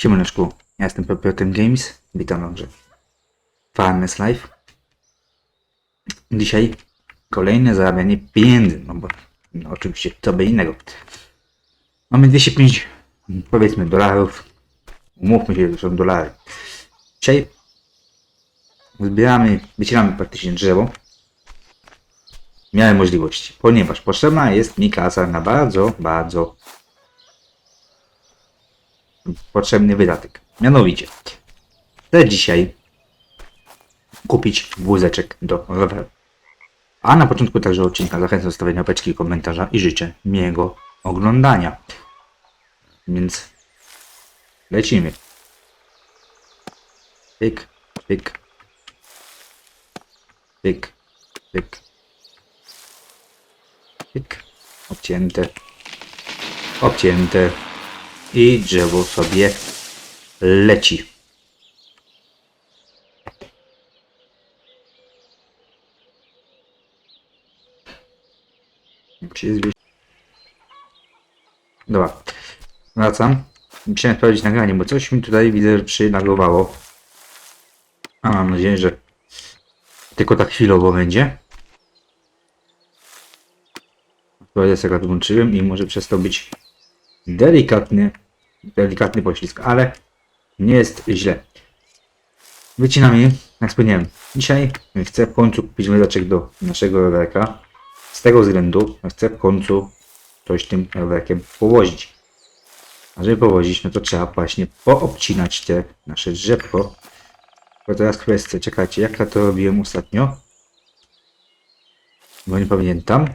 Siemaneczku, ja jestem Piotr Games, witam wam, że Farmers Life. Dzisiaj kolejne zarabianie pieniędzy, no bo no oczywiście co by innego. Mamy 205, powiedzmy, dolarów. Umówmy się, że są dolary. Dzisiaj zbieramy, wycinamy praktycznie drzewo. Miałem możliwości, ponieważ potrzebna jest mi kasa na bardzo, bardzo potrzebny wydatek. Mianowicie, chcę dzisiaj kupić wózeczek do roweru. A na początku także odcinka zachęcam do stawienia łapeczki, komentarza i życzę miłego oglądania. Więc lecimy. Pyk, pyk, pyk, pyk, pyk, obcięte, obcięte i drzewo sobie leci. Jest Dobra, wracam. Musiałem sprawdzić nagranie, bo coś mi tutaj widzę, że przylagowało. A mam nadzieję, że tylko tak chwilowo będzie. Aktualnie sobie go wyłączyłem i może przez to być delikatny, delikatny poślizg, ale nie jest źle. Wycinamy, jak wspomniałem, dzisiaj chcę w końcu kupić węzaczek do naszego rowerka. Z tego względu chcę w końcu coś tym rowerkiem powozić. A żeby powozić, no to trzeba właśnie poobcinać te nasze drzewko. Bo teraz kwestia, czekajcie, jak ja to robiłem ostatnio? Bo nie pamiętam.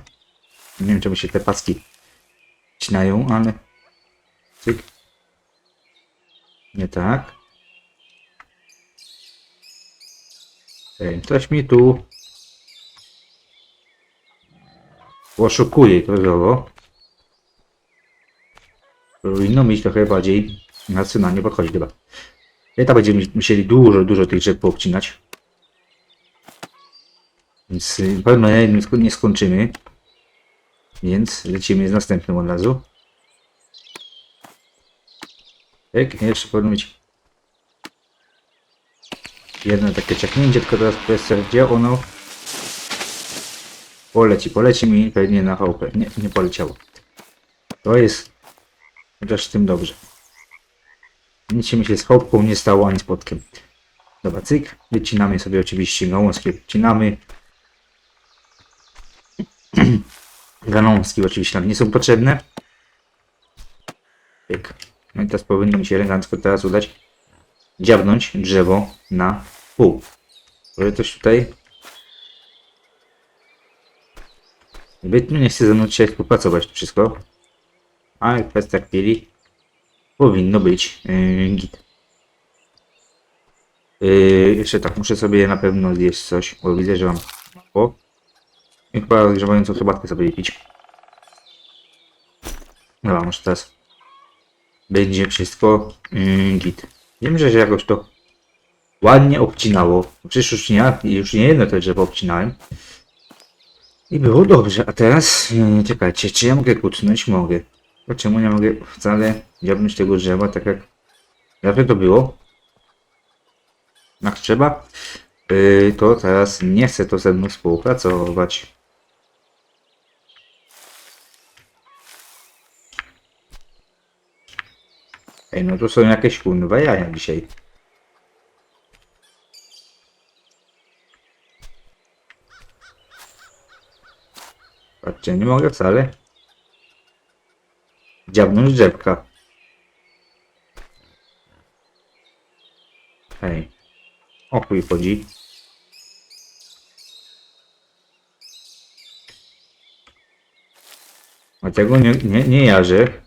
Nie wiem, czemu się te paski wcinają, ale Cyk. Nie tak. Ej, coś mi tu oszukuje trochę. Powinno mieć trochę bardziej racjonalnie podchodzić chyba. I tak będziemy musieli dużo, dużo tych drzew poobcinać. Więc y, pewno nie skończymy. Więc lecimy z następnym od razu. Tak, jeszcze powinno być jedno takie ciaknięcie, tylko teraz kwestia, gdzie ono poleci. Poleci mi pewnie na chałupę. Nie, nie poleciało. To jest chociaż tym dobrze. Nic się mi się z chałupką nie stało, ani z podkiem. Dobra, cyk. Wycinamy sobie oczywiście gałązki. Wycinamy. Gałązki oczywiście nam nie są potrzebne. Pyk. No i teraz powinno mi się elegancko teraz udać dziabnąć drzewo na pół. Może coś tutaj zbytnio nie chce ze mną dzisiaj współpracować wszystko. Ale w kwestiach chwili powinno być yy, git. Yy, jeszcze tak, muszę sobie na pewno zjeść coś, bo widzę, że mam mało. I chyba rozgrzewającą herbatkę sobie pić. Dobra, może teraz będzie wszystko mm, git. Wiem, że się jakoś to ładnie obcinało. Przecież już nie, już nie jedno to drzewo obcinałem. I było dobrze, a teraz yy, czekajcie, czy ja mogę kucnąć? Mogę. Dlaczego nie mogę wcale dziabnąć tego drzewa tak jak zawsze to było? Jak trzeba, yy, to teraz nie chcę to ze mną współpracować. Ej, no to są jakieś kurwa jaja dzisiaj. Patrzcie, nie mogę wcale dziabnąć drzewka. Hej. O chuj chodzi. A tego nie, nie, nie jarzę.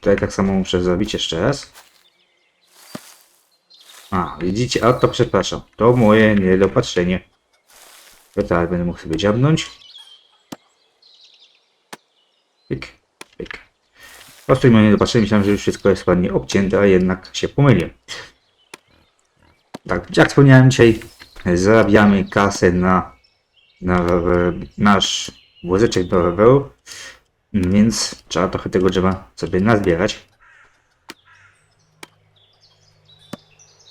Tutaj tak samo muszę zrobić jeszcze raz. A, widzicie? A to przepraszam. To moje niedopatrzenie. Teraz będę mógł sobie dziabnąć. Pyk, pyk. Po prostu moje niedopatrzenie. Myślałem, że już wszystko jest ładnie obcięte, a jednak się pomyliłem. Tak, jak wspomniałem dzisiaj, zarabiamy kasę na, na, nasz wózeczek do roweru, więc trzeba trochę tego drzewa sobie nazbierać.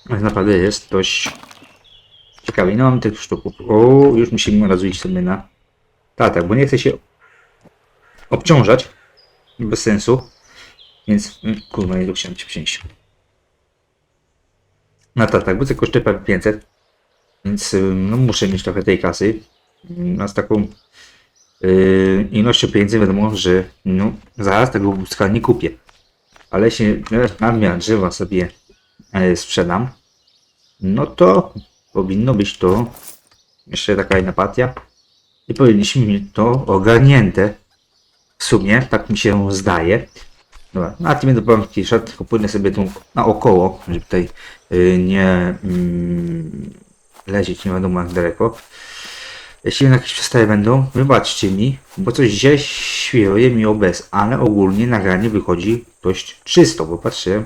Naprawdę jest dość ciekawe. No mam tych sztuków. O, już musimy rozwijać sobie na tak, bo nie chcę się obciążać bez sensu. Więc mm, kurwa, nie chciałem cię przynieść. No tak, tak, bo to kosztuje prawie 500. Więc no, muszę mieć trochę tej kasy. Ym, A z taką yy, ilością pieniędzy wiadomo, że no, zaraz tego wózka nie kupię. Ale jeśli nadmiar drzewa sobie e, sprzedam, no to powinno być to jeszcze taka jedna partia i powinniśmy mieć to ogarnięte. W sumie, tak mi się zdaje. Dobra, no a tym do powiem t-shirt, tylko płynę sobie tu naokoło, żeby tutaj y, nie mm, lecieć nie wiadomo jak daleko. Jeśli jakieś przestaje będą, wybaczcie mi, bo coś gdzieś świruje mi OBS, ale ogólnie nagranie wychodzi dość czysto, bo patrzyłem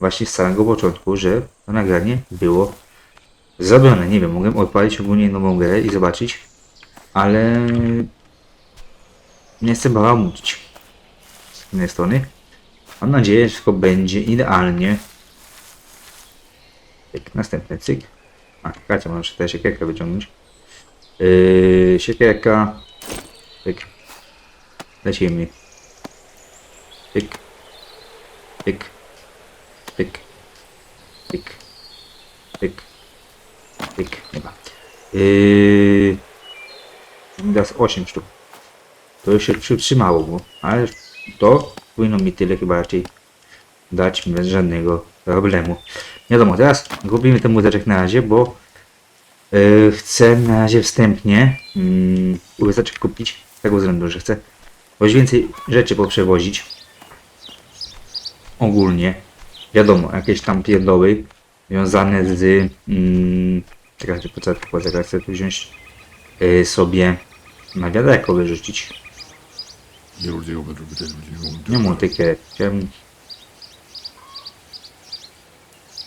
właśnie z samego początku, że to nagranie było zrobione. Nie wiem, mogłem odpalić ogólnie nową grę i zobaczyć, ale nie chcę bałamucić z jednej strony. Mam nadzieję, że wszystko będzie idealnie. Cyk, następny cyk. A, Kacia, muszę też siekierkę wyciągnąć. Yy, siekierka. Cyk. Lecimy. Cyk. Cyk. Cyk. Cyk. Cyk. Nie ma. Yy, teraz 8 sztuk. To już się przytrzymało, bo, ale to powinno mi tyle chyba raczej dać bez żadnego problemu. Nie wiadomo, teraz gubimy ten muzyczek na razie, bo chcę na razie wstępnie muzyczek kupić z tego względu, że chcę dość więcej rzeczy poprzewozić. Ogólnie. Wiadomo, jakieś tam pierdoły związane z... Yy, czekajcie, po co poczekaj, chcę tu wziąć yy, sobie na wiaderko wyrzucić. Nie motykę. Chciałem...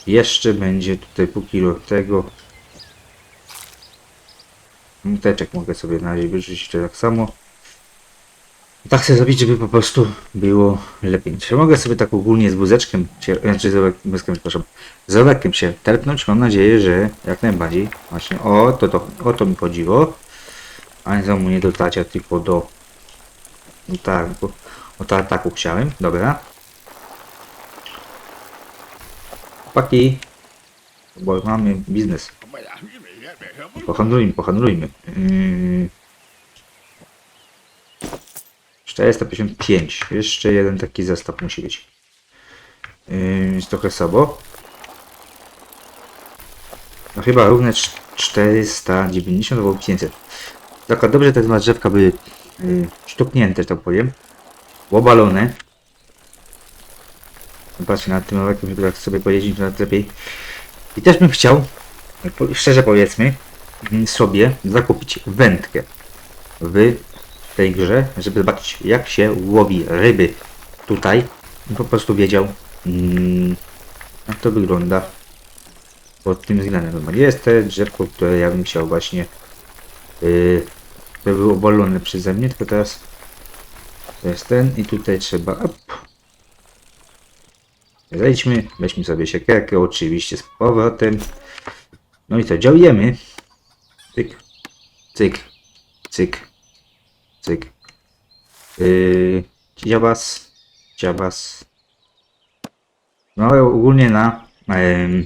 Jeszcze będzie tutaj pół kilo tego. Muteczek mogę sobie na razie wyrzucić tak samo. Tak chcę zrobić, żeby po prostu było lepiej. Czy mogę sobie tak ogólnie z wózeczkiem, się, znaczy z wózeczkiem, przepraszam, z rowerkiem się terpnąć? Mam nadzieję, że jak najbardziej. Właśnie o to, to, o to mi chodziło. A nie mu nie dotacia tylko do tak, bo o to ataku chciałem, dobra. Chłopaki, bo mamy biznes. Pohandlujmy, pohandlujmy. Yy... 455. Jeszcze jeden taki zestaw musi być. Yy, jest trochę słabo. No chyba równe cz- 490 albo 500. Taka dobrze te dwa drzewka były yy, sztuknięte, że tak powiem. Obalone. Zobaczcie na tym rowerkiem, tak sobie pojeździć nawet lepiej. I też bym chciał, szczerze powiedzmy, mm, sobie zakupić wędkę w tej grze, żeby zobaczyć jak się łowi ryby tutaj. I po prostu wiedział, mm, jak to wygląda pod tym względem. Jest te drzewko, które ja bym chciał właśnie yy, które były obalone przeze mnie, tylko teraz to jest ten i tutaj trzeba op. Zejdźmy, weźmy sobie siekierkę oczywiście z powrotem. No i to działujemy. Cyk, cyk, cyk, cyk. Yy, dziabas, dziabas. No ale ogólnie na em,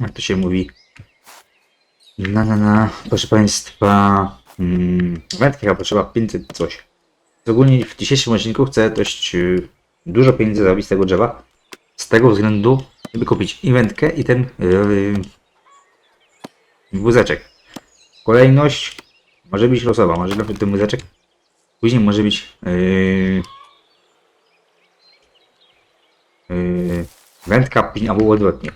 jak to się mówi? Na na na proszę państwa mm, chyba potrzeba 500 coś. Ogólnie w dzisiejszym odcinku chcę dość y, dużo pieniędzy zarobić z tego drzewa. Z tego względu żeby kupić i wędkę i ten yy, wózeczek kolejność może być losowa może najpierw ten wózeczek później może być yy, yy, wędka albo odwrotnie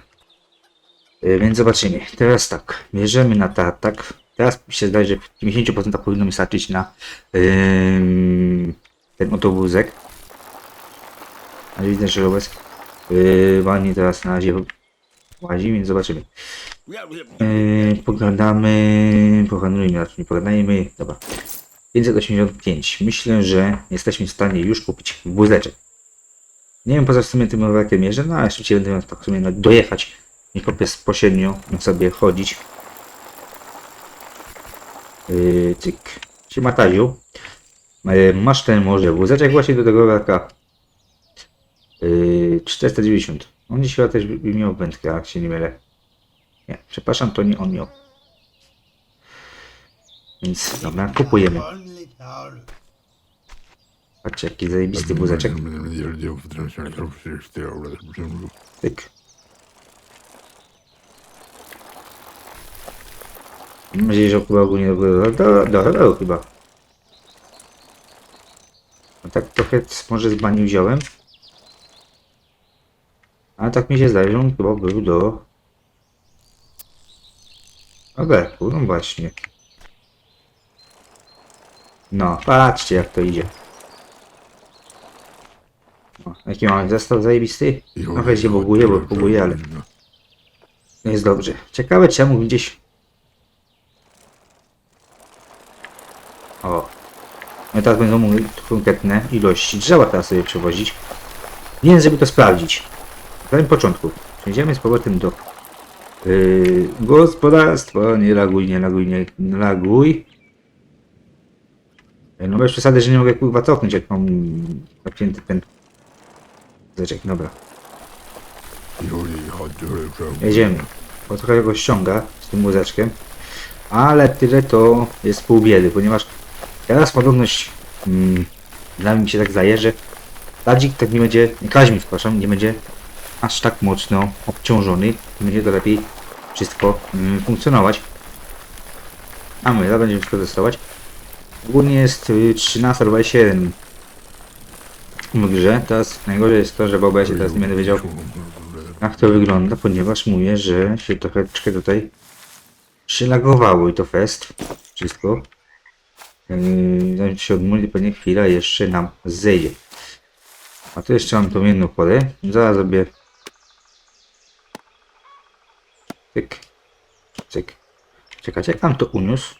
Yy, Więc zobaczymy. Teraz tak, bierzemy na tartak. Teraz się zdaje, że w 50% powinno mi starczyć na ym, ten oto wózek. Ale widzę, że Robes yy, ładnie teraz na razie łazi, więc zobaczymy. Yy, pogadamy, pohandlujmy, znaczy nie pogadajmy, dobra. 585. Myślę, że jesteśmy w stanie już kupić wózeczek. Nie wiem poza w sumie tym rowerkiem jeżdżę, no ale szybciej będę miał tak w sumie no, dojechać. Nie bezpośrednio sobie chodzić. Yy, cyk. Siema Taziu. Yy, masz ten może wózeczek właśnie do tego rowerka. Yy, 490. On dziś chyba też by miał wędkę, jak się nie mylę. Nie, przepraszam, to nie on miał. Więc dobra, kupujemy. Patrzcie, jaki zajebisty wózeczek. Tyk. Mam nadzieję, że chyba ogólnie do, do, do roweru chyba. A tak trochę może z bani wziąłem. A tak mi się zdaje, że on chyba był do rowerku, no właśnie. No, patrzcie jak to idzie. O, jaki mamy zestaw zajebisty? Trochę się boguje, bo boguje, ale no jest dobrze. Ciekawe czemu gdzieś... O. No teraz będą mogli konkretne ilości drzewa teraz sobie przewozić. Więc żeby to sprawdzić. Samym początku. Przejdziemy z powrotem do yy, gospodarstwa. Nie laguj, nie laguj, nie laguj. Ej, No bez przesady, że nie mogę kurwa cofnąć, jak mam napięty ten... Zeczek, dobra. Jedziemy. Bo trochę go ściąga z tym łóżeczkiem. Ale tyle to jest pół biedy, ponieważ teraz podobność mm, dla mnie się tak zdaje, że Tadzik tak nie będzie, Kaźmir przepraszam, nie będzie aż tak mocno obciążony. Będzie to lepiej wszystko mm, funkcjonować. A my teraz będziemy wszystko testować. Ogólnie jest y, 13.27 w grze. Teraz najgorzej jest to, że w OBS-ie teraz nie będę wiedział jak to wygląda, ponieważ mówię, że się troszeczkę tutaj przylagowało i to fest. Wszystko. Yy, Zanim się odmówi, pewnie chwila jeszcze nam zejdzie. A tu jeszcze mam tą jedną porę. Zaraz zrobię. Cyk. Cyk. Czekajcie, jak tam to uniósł?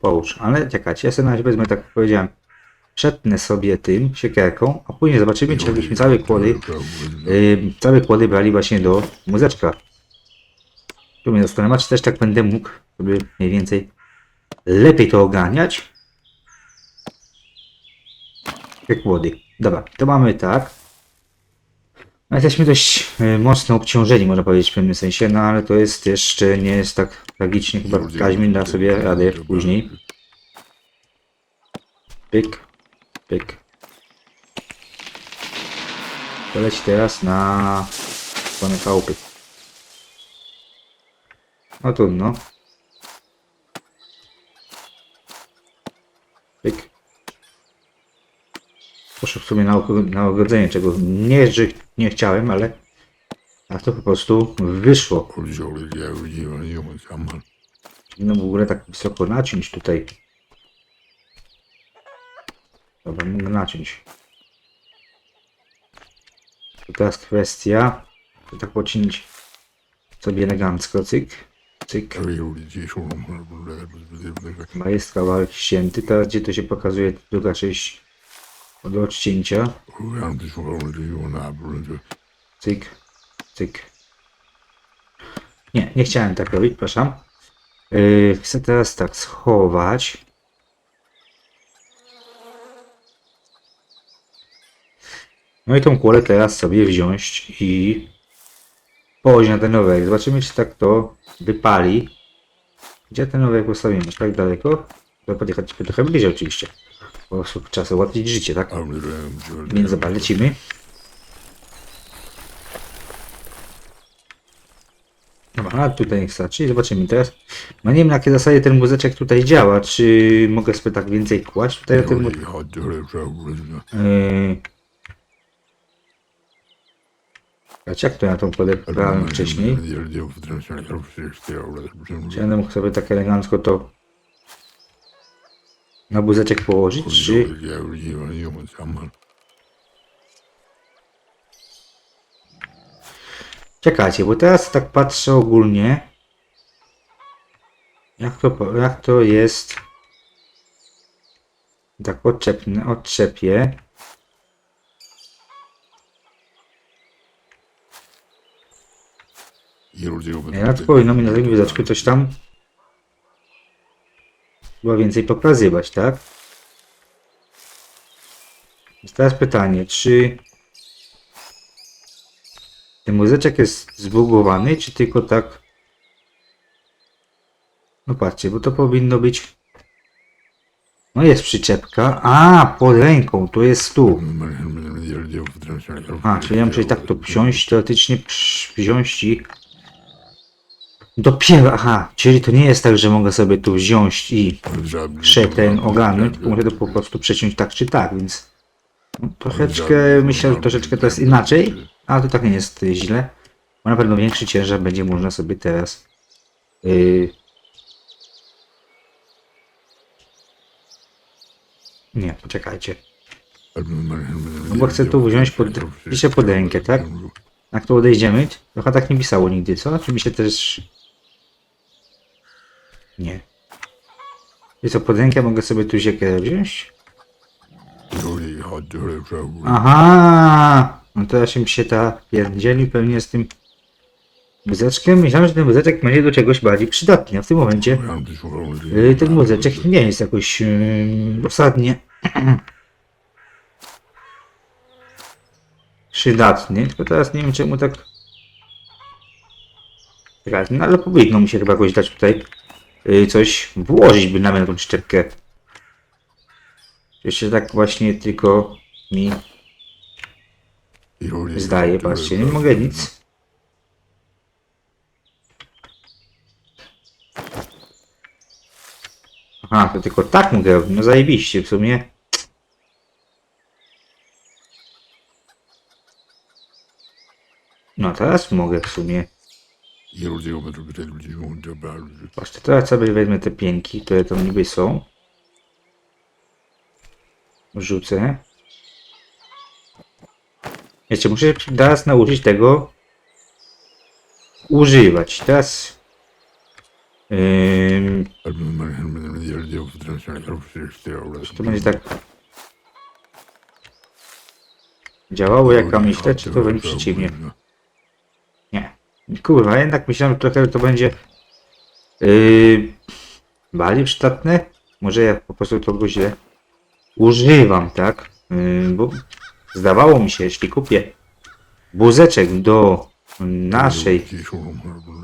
Połóż, ale czekajcie, ja sobie na razie wezmę, tak powiedziałem, przetnę sobie tym siekierką, a później zobaczymy, czy jakbyśmy całe kłody, yy, całe kłody brali właśnie do muzeczka. Tu mnie zastanawiam, czy też tak będę mógł sobie mniej więcej lepiej to ogarniać. Te kłody. Dobra, to mamy tak. No, jesteśmy dość y, mocno obciążeni, można powiedzieć w pewnym sensie, no ale to jest jeszcze nie jest tak tragicznie. Chyba Kaźmin da sobie radę później. Pyk, pyk. To leci teraz na stronę chałupy. No trudno. Pyk. W sumie na, na ogrodzenie, czego nie, że nie chciałem, ale tak to po prostu wyszło. No w ogóle tak wysoko naciąć tutaj. Dobra, mogę naciąć. To teraz kwestia, to tak pocinić sobie elegancko, cyk, cyk. Chyba jest kawałek ścięty, teraz gdzie to się pokazuje druga część do odcięcia. Cyk, cyk. Nie, nie chciałem tak robić, przepraszam. Yy, chcę teraz tak schować. No i tą kulę teraz sobie wziąć i położyć na ten rowerek. Zobaczymy, czy tak to wypali. Gdzie ten rowerek postawimy? Tak daleko? To podjechać trochę bliżej oczywiście. Trzeba sobie ułatwić życie, tak? Więc dobra, lecimy. Dobra, a tutaj starczy. Zobaczymy teraz. No nie wiem na jakiej zasadzie ten wózeczek tutaj działa. Czy mogę sobie tak więcej kłaść tutaj na tym... Yy... Jak to ja tą kładę brałem wcześniej? Czy ja mógł sobie tak elegancko to na wózeczek położyć, czy... Czekajcie, bo teraz tak patrzę ogólnie. Jak to, jak to jest? Tak odczepnę, odczepię. Jak powinno mi na tym wyzaczku coś tam chyba więcej pokazywać, tak? Więc teraz pytanie, czy ten muzyczek jest zbugowany, czy tylko tak? No patrzcie, bo to powinno być. No jest przyczepka. A, pod ręką, to jest tu. A, czyli ja muszę tak to wziąć, teoretycznie wziąć i dopiero, aha, czyli to nie jest tak, że mogę sobie tu wziąć i prze ten ogarnąć, tylko muszę to po prostu przeciąć tak czy tak, więc no, troszeczkę, myślę, że troszeczkę to jest inaczej, ale to tak nie jest y, źle, bo na pewno większy ciężar będzie można sobie teraz yy... nie, poczekajcie, No bo chcę tu wziąć pod, jeszcze pod rękę, tak? jak to odejdziemy, trochę tak nie pisało nigdy, co? Oczywiście też nie. I co, pod rękę mogę sobie tu ziekę wziąć? Aha! No to ja się ta pierdzieli pewnie z tym wózeczkiem. Myślałem, że ten wózeczek będzie do czegoś bardziej przydatny, a w tym momencie yy, ten wózeczek nie jest jakoś yy, dosadnie przydatny, tylko teraz nie wiem czemu tak no ale powinno mi się chyba jakoś dać tutaj coś włożyć by na tą szczepkę. Jeszcze tak właśnie tylko mi zdaje, patrzcie, nie mogę nic. Aha, to tylko tak mogę no zajebiście w sumie. No teraz mogę w sumie. Patrzcie, teraz sobie wezmę te pięki, które tam niby są. Rzucę. Jeszcze muszę teraz nauczyć tego używać. Teraz ym, to będzie tak działało jak ja myślę, czy to będzie przeciwnie? Kurwa, jednak myślałem trochę, że to będzie yy, bardziej przydatne. Może ja po prostu tego źle używam, tak? Yy, bo zdawało mi się, jeśli kupię wózeczek do naszej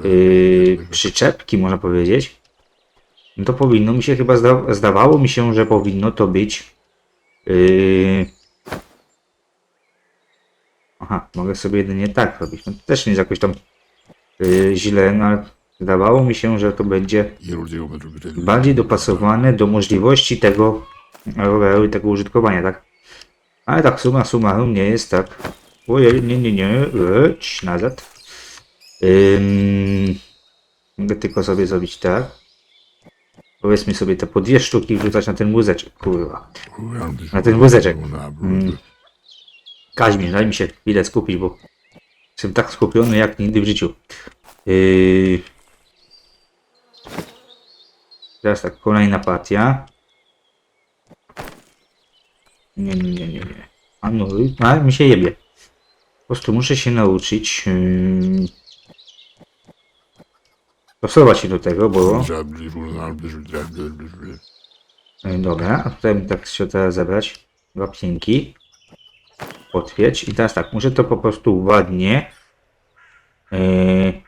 yy, przyczepki, można powiedzieć, no to powinno mi się chyba, zda zdawało mi się, że powinno to być yy... Aha, mogę sobie jedynie tak robić. No to też nie jest jakoś tam źle, no ale zdawało mi się, że to będzie bardziej dopasowane do możliwości tego roweru i tego użytkowania, tak? Ale tak suma summarum nie jest tak. Ojej, nie, nie, nie, leć nazad. Ym, mogę tylko sobie zrobić tak. Powiedzmy sobie te po dwie sztuki wrzucać na ten wózeczek, kurwa. Na ten wózeczek. Mm. Kaźmierz, daj mi się chwilę skupić, bo jestem tak skupiony jak nigdy w życiu. Yy... Teraz tak, kolejna partia. Nie, nie, nie, nie, nie. A no, a mi się jebie. Po prostu muszę się nauczyć yy... stosować się do tego, bo... Yy, Dobra, a tutaj tak chciał teraz zabrać dwa pięki. Potwierdź. I teraz tak, muszę to po prostu ładnie yy...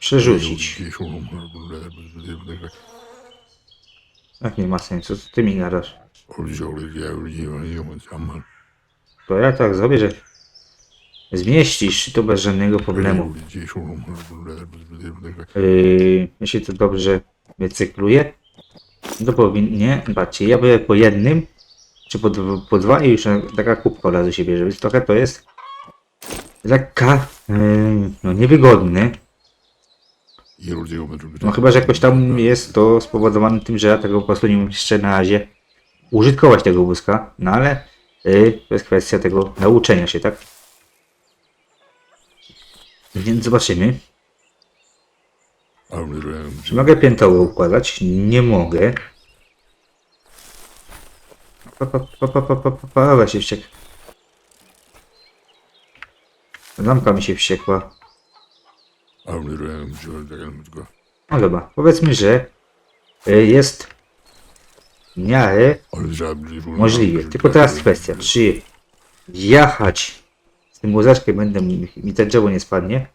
przerzucić. Jak nie ma sensu, co ty mi nadasz? To ja tak zrobię, że zmieścisz to bez żadnego problemu. Yy, jeśli to dobrze wycykluje, to powinnie, patrzcie, ja biorę po jednym, czy po, po dwa i już taka kubka od razu się bierze, więc trochę to jest lekka, yy, no niewygodne. No chyba, że jakoś tam jest to spowodowane tym, że ja tego po prostu nie umiem jeszcze na razie użytkować tego wózka, no ale yy, to jest kwestia tego nauczenia się, tak? Więc zobaczymy. Czy mogę piętowo układać? Nie mogę. Pa, pa, pa, pa, pa, pa, pa, pa, pa, się wściekł. Lampka mi się wściekła. No dobra, powiedzmy, że y, jest w miarę. Tylko teraz kwestia, czy jechać z tym łozaczkiem, będę mi, mi to drzewo nie spadnie.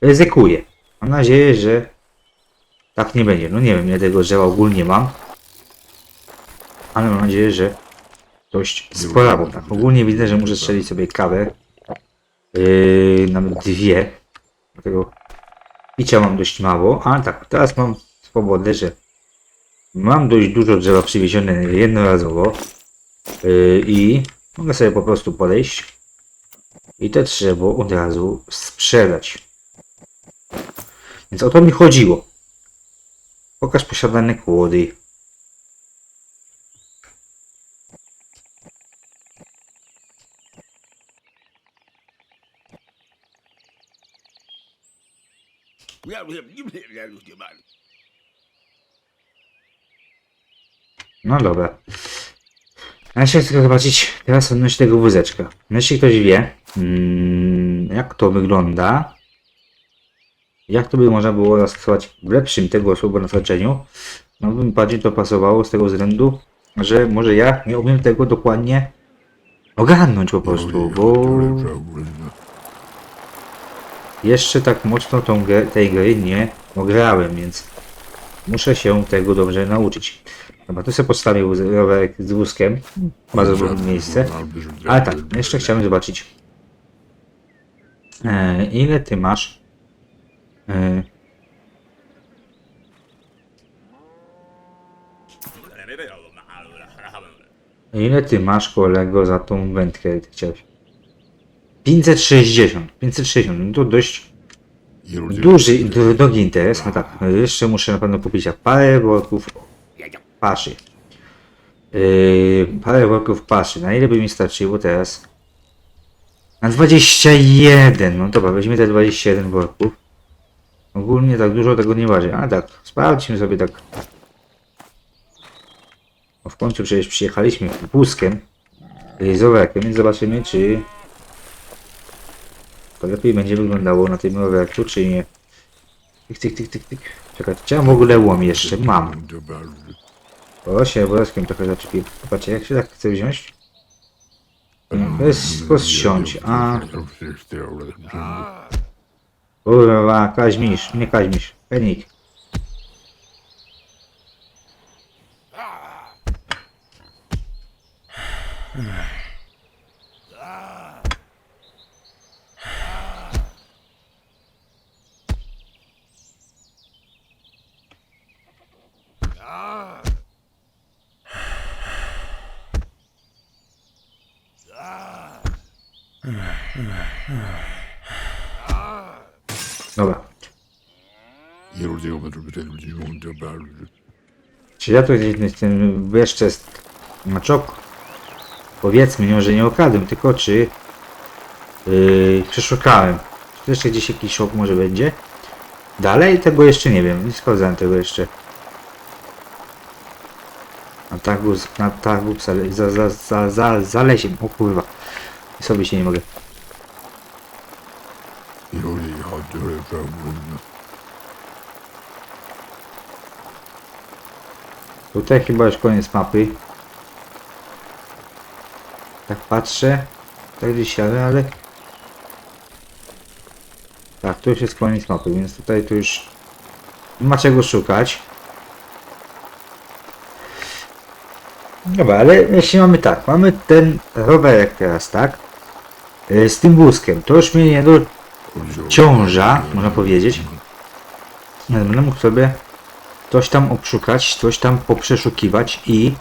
Ryzykuję. Mam nadzieję, że tak nie będzie. No nie wiem, ile tego drzewa ogólnie mam. Ale mam nadzieję, że dość spora, bo tak ogólnie widzę, że muszę strzelić sobie kawę. Yy, nawet dwie. Dlatego picia mam dość mało. A tak, teraz mam swobodę, że mam dość dużo drzewa przywiezione jednorazowo. Yy, I mogę sobie po prostu podejść i to drzewo od razu sprzedać. Więc o to mi chodziło. Pokaż posiadane kłody. No dobra. A jeszcze chcę zobaczyć teraz odnośnie tego wózeczka. No Jeśli ktoś wie, mm, jak to wygląda, jak to by można było zastosować w lepszym tego słowa znaczeniu, no by mi bardziej to pasowało z tego względu, że może ja nie umiem tego dokładnie ogarnąć po prostu, bo jeszcze tak mocno tą grę, tej gry nie ograłem, więc muszę się tego dobrze nauczyć. Dobra, tu sobie postawię wóz- rowerek z wózkiem, bardzo dobre miejsce. Ale tak, jeszcze chciałem zobaczyć, e, ile ty masz e, Ile ty masz kolego za tą wędkę, ty chciałeś? 560, 560, no to dość duży, du- drogi interes, no tak, jeszcze muszę na pewno kupić parę worków paszy. Yy, parę worków paszy, na ile by mi starczyło teraz? Na 21, no dobra, weźmy te 21 worków. Ogólnie tak dużo tego nie waży, ale tak, sprawdźmy sobie tak. No w końcu przecież przyjechaliśmy wózkiem, z rowerkiem, więc zobaczymy czy to lepiej będzie wyglądało na tym rowerku, czy nie. Tyk, tyk, tyk, tyk, tyk. Czekaj, chciałem w ogóle łom jeszcze, mam. O, się woreczkiem trochę zaczepiłem. Zobaczcie, jak się tak chce wziąć? To jest tylko zsiąść, a... Olá, Casminhos, menino Casminhos, Penique. Ah. ah, ah. Dobra. Czy ja tu gdzieś ten jeszcze maczok? Powiedzmy, nie, że nie okradłem, tylko czy yy, przeszukałem. Czy jeszcze gdzieś jakiś szok może będzie? Dalej tego jeszcze nie wiem, nie sprawdzałem tego jeszcze. Na targu, na targu za, za, za, za, za lesiem, o kurwa. Sobie się nie mogę. Tutaj chyba już koniec mapy. Tak patrzę. Tak gdzieś ale... Tak, to już jest koniec mapy, więc tutaj to już... Nie ma czego szukać. Dobra, ale jeśli mamy tak, mamy ten rowerek teraz, tak? Y, Z tym wózkiem, to już mnie nie do ciąża, można powiedzieć. Ja Będę mógł sobie coś tam obszukać, coś tam poprzeszukiwać i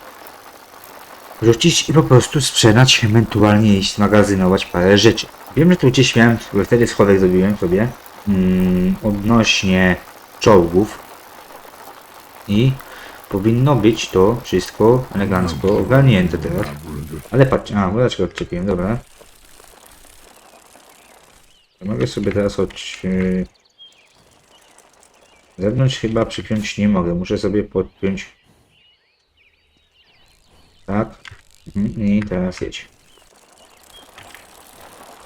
rzucić i po prostu sprzedać, ewentualnie iść magazynować parę rzeczy. Wiem, że tu gdzieś miałem, wtedy schodek zrobiłem sobie mm, odnośnie czołgów i powinno być to wszystko elegancko ogarnięte teraz. Ale patrz, a, wódeczkę odczepiłem, dobra. Mogę sobie teraz od... zewnątrz chyba przypiąć nie mogę. Muszę sobie podpiąć. Tak. Mhm. I teraz jedź.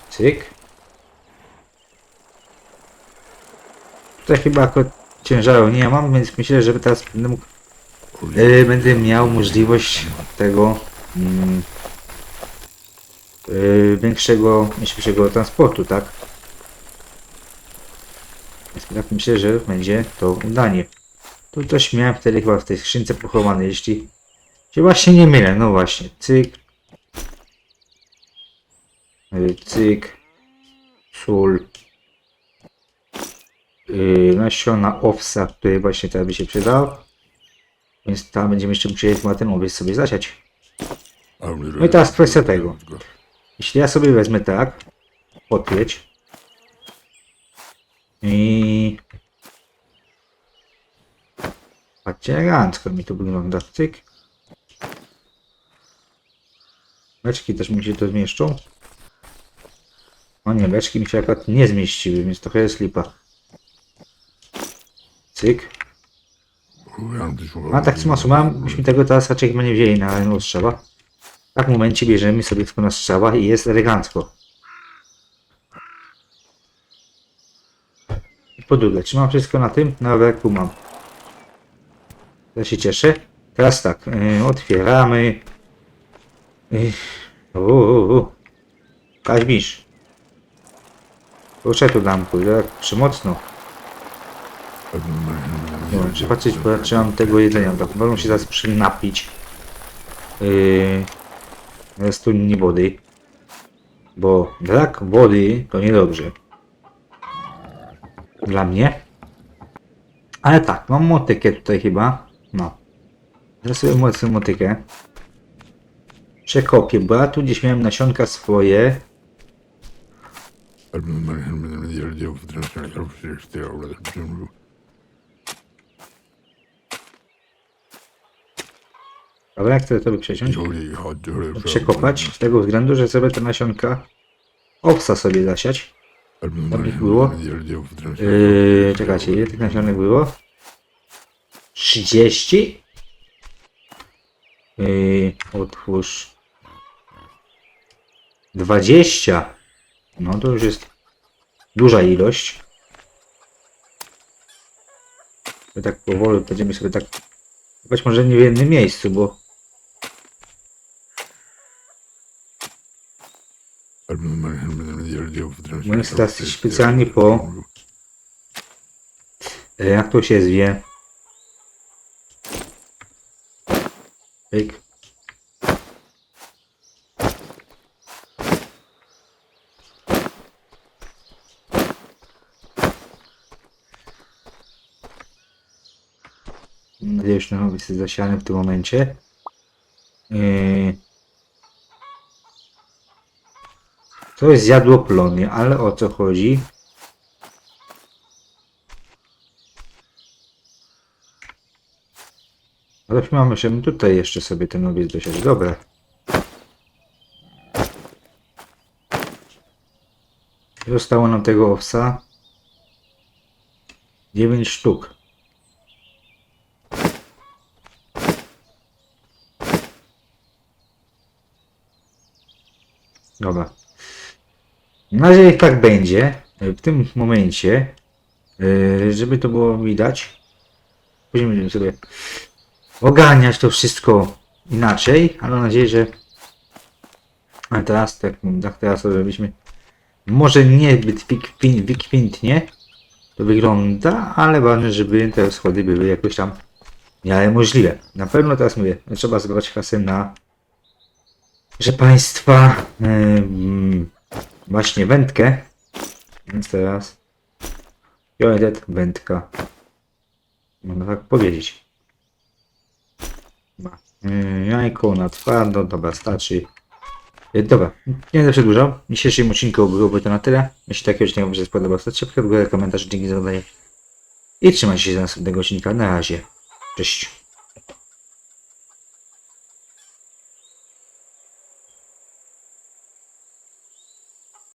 Cyk. Tutaj chyba akurat ciężaru nie mam, więc myślę, że teraz będę mógł E, będę miał możliwość tego mm, e, większego, transportu, tak? Tak myślę, że będzie to udanie. Tu coś miałem wtedy chyba w tej skrzynce pochowane, jeśli się właśnie nie mylę, no właśnie, cyk, E, cyk, sól, yy, nasiona owsa, który właśnie teraz by się przydał. Więc tam będziemy jeszcze musieli chyba ten owiec sobie zasiać. No i teraz kwestia tego. Jeśli ja sobie wezmę tak, podpieć i patrzcie elegancko mi to wygląda, cyk. Beczki też mi się to zmieszczą. O nie, beczki mi się akurat nie zmieściły, więc trochę jest lipa. Cyk. A tak suma summarum, myśmy tego teraz raczej chyba nie wzięli na jedną strzała. W takim momencie bierzemy sobie tylko na strzała i jest elegancko. Po czy mam wszystko na tym? Na werku mam. Ja się cieszę. Teraz tak, yy, otwieramy. Yy, Kaźmisz. Proszę tu dam, kurde, przymocno. Nie wiem, czy patrzeć, bo trzymam tego jedzenia, tak mogą się zaraz przynapić. Yy, ze studni wody. Bo brak wody to niedobrze. Dla mnie. Ale tak, mam motykę tutaj chyba. No. Teraz sobie mocną motykę. Przekopię, bo ja tu gdzieś miałem nasionka swoje. Dobra, jak chcę to przeciąć? Przekopać, z tego względu, że sobie te nasionka owsa sobie zasiać. Tam ich było? Yy, czekajcie, ile tych nasionek było? 30? Yy, otwórz. 20. No to już jest duża ilość. My tak powoli będziemy sobie tak. Być może nie w jednym miejscu, bo Moje stacje specjalnie po e, jak to się zwie? Pyk. Mam nadzieję, że jest zasiany w tym momencie. Yy... To jest zjadłoplony, ale o co chodzi? Ale mamy się tutaj jeszcze sobie ten owiec dosiać. Dobra. Zostało nam tego owsa 9 sztuk. Dobra. Na razie tak będzie. W tym momencie, yy, żeby to było widać, później będziemy sobie ogarniać to wszystko inaczej, ale mam nadzieję, że a teraz tak, tak teraz żebyśmy może nie zbyt wykwin- wykwintnie to wygląda, ale ważne, żeby te schody były jakoś tam miarę możliwe. Na pewno teraz mówię, trzeba zebrać kasę na że Państwa ym, właśnie wędkę. Więc teraz priorytet wędka. Można tak powiedzieć. Dobra. Yy, Jajko na twardo, dobra, starczy. Yy, Dobra, nie będę przedłużał. W dzisiejszym odcinku byłoby to na tyle. Jeśli taki odcinek Wam się spodobał, stawcie w górę komentarz, dzięki za oglądanie. I trzymajcie się do następnego odcinka. Na razie. Cześć.